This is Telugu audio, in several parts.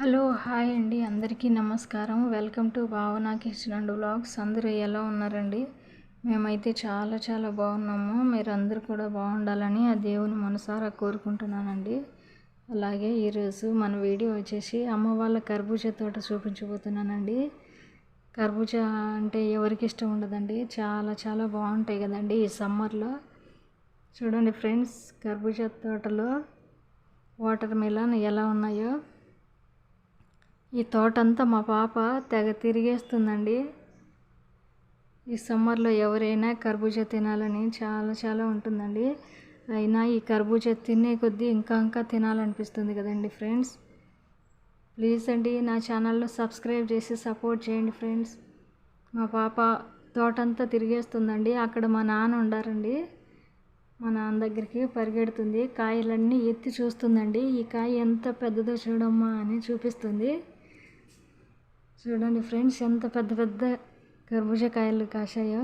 హలో హాయ్ అండి. అందరికీ నమస్కారం. Welcome to Bhavana kitchen and blogs అందరూ ఎలా ఉన్నారండి? మేమైతే చాలా చాలా బాగున్నాము. మీరు అందరూ కూడా బాగుండాలని ఆ దేవుని మనసారా కోరుకుంటున్నానండి. అలాగే ఈరోజు మన వీడియో వచ్చేసి అమ్మ వాళ్ళ కర్బూజా తోట చూపించబోతున్నానండి. కర్బూజా అంటే ఎవరికి ఇష్టం ఉండదండి? చాలా చాలా బాగుంటాయి కదండి ఈ సమ్మర్లో. చూడండి ఫ్రెండ్స్ కర్బూజా తోటలో వాటర్ మిలన్ ఎలా ఉన్నాయో. ఈ తోటంతా మా పాప తెగ తిరిగేస్తుందండి. ఈ సమ్మర్లో ఎవరైనా కర్బూజా తినాలని చాలా చాలా ఉంటుందండి. అయినా ఈ కర్బూజా తినే కొద్దీ ఇంకా ఇంకా తినాలనిపిస్తుంది కదండి ఫ్రెండ్స్. ప్లీజ్ అండి నా ఛానల్లో సబ్స్క్రైబ్ చేసి సపోర్ట్ చేయండి ఫ్రెండ్స్. మా పాప తోటంతా తిరిగేస్తుందండి. అక్కడ మా నాన్న ఉండారండి. మా నాన్న దగ్గరికి పరిగెడుతుంది. కాయలన్నీ ఎత్తి చూస్తుందండి. ఈ కాయ ఎంత పెద్దదో చూడమ్మా అని చూపిస్తుంది. చూడండి ఫ్రెండ్స్ ఎంత పెద్ద పెద్ద కర్బూజా కాయలు కాశాయో.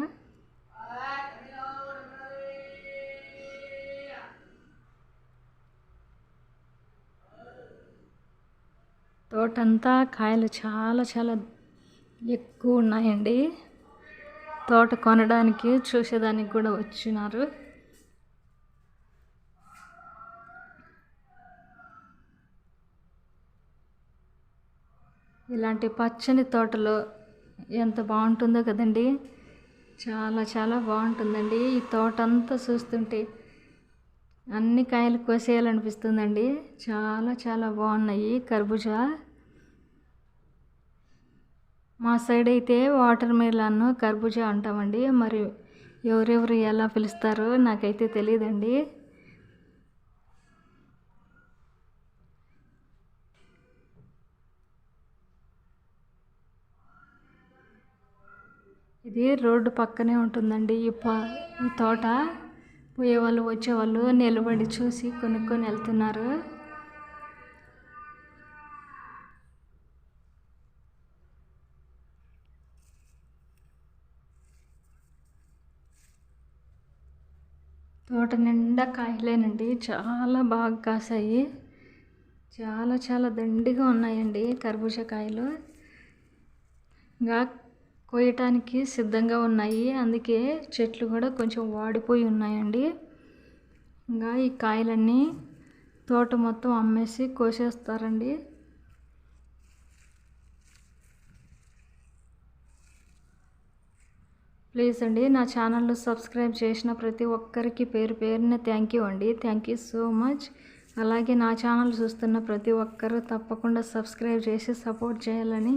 తోటంతా కాయలు చాలా చాలా ఎక్కువ ఉన్నాయండి. తోట కొనడానికి చూసేదానికి కూడా వచ్చినారు. ఇలాంటి పచ్చని తోటలో ఎంత బాగుంటుందో కదండి. చాలా చాలా బాగుంటుందండి. ఈ తోట అంతా చూస్తుంటే అన్ని కాయలు కోసేయాలనిపిస్తుందండి. చాలా చాలా బాగున్నాయి కర్బూజా. మా సైడ్ అయితే వాటర్ మిలన్ కర్బూజా అంటామండి. మరి ఎవరెవరు ఎలా పిలుస్తారో నాకైతే తెలియదండి. ఇది రోడ్డు పక్కనే ఉంటుందండి. ఈ పా ఈ తోట పోయేవాళ్ళు వచ్చేవాళ్ళు నిలబడి చూసి కొనుక్కొని వెళ్తున్నారు. తోట నిండా కాయలేనండి. చాలా బాగా కాసాయి. చాలా చాలా దండిగా ఉన్నాయండి కర్బూజా కాయలు. ఇంకా కోయటానికి సిద్ధంగా ఉన్నాయి. అందుకే చెట్లు కూడా కొంచెం వాడిపోయి ఉన్నాయండి. ఇంకా ఈ కాయలన్నీ తోట మొత్తం అమ్మేసి కోసేస్తారండి. ప్లీజ్ అండి నా ఛానల్ను సబ్స్క్రైబ్ చేసిన ప్రతి ఒక్కరికి పేరు పేరున థ్యాంక్ యూ అండి. Thank you so much. అలాగే నా ఛానల్ చూస్తున్న ప్రతి ఒక్కరూ తప్పకుండా సబ్స్క్రైబ్ చేసి సపోర్ట్ చేయాలని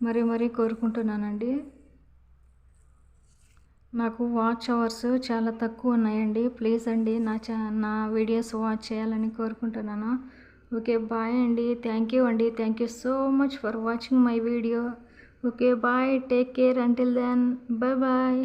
మరీ మరీ కోరుకుంటున్నానండి. నాకు వాచ్ అవర్స్ చాలా తక్కువ ఉన్నాయండి. ప్లీజ్ అండి నా చా నా వీడియోస్ వాచ్ చేయాలని కోరుకుంటున్నాను. ఓకే బాయ్ అండి. థ్యాంక్ యూ అండి. Thank you so much for watching my video okay bye take care until then bye bye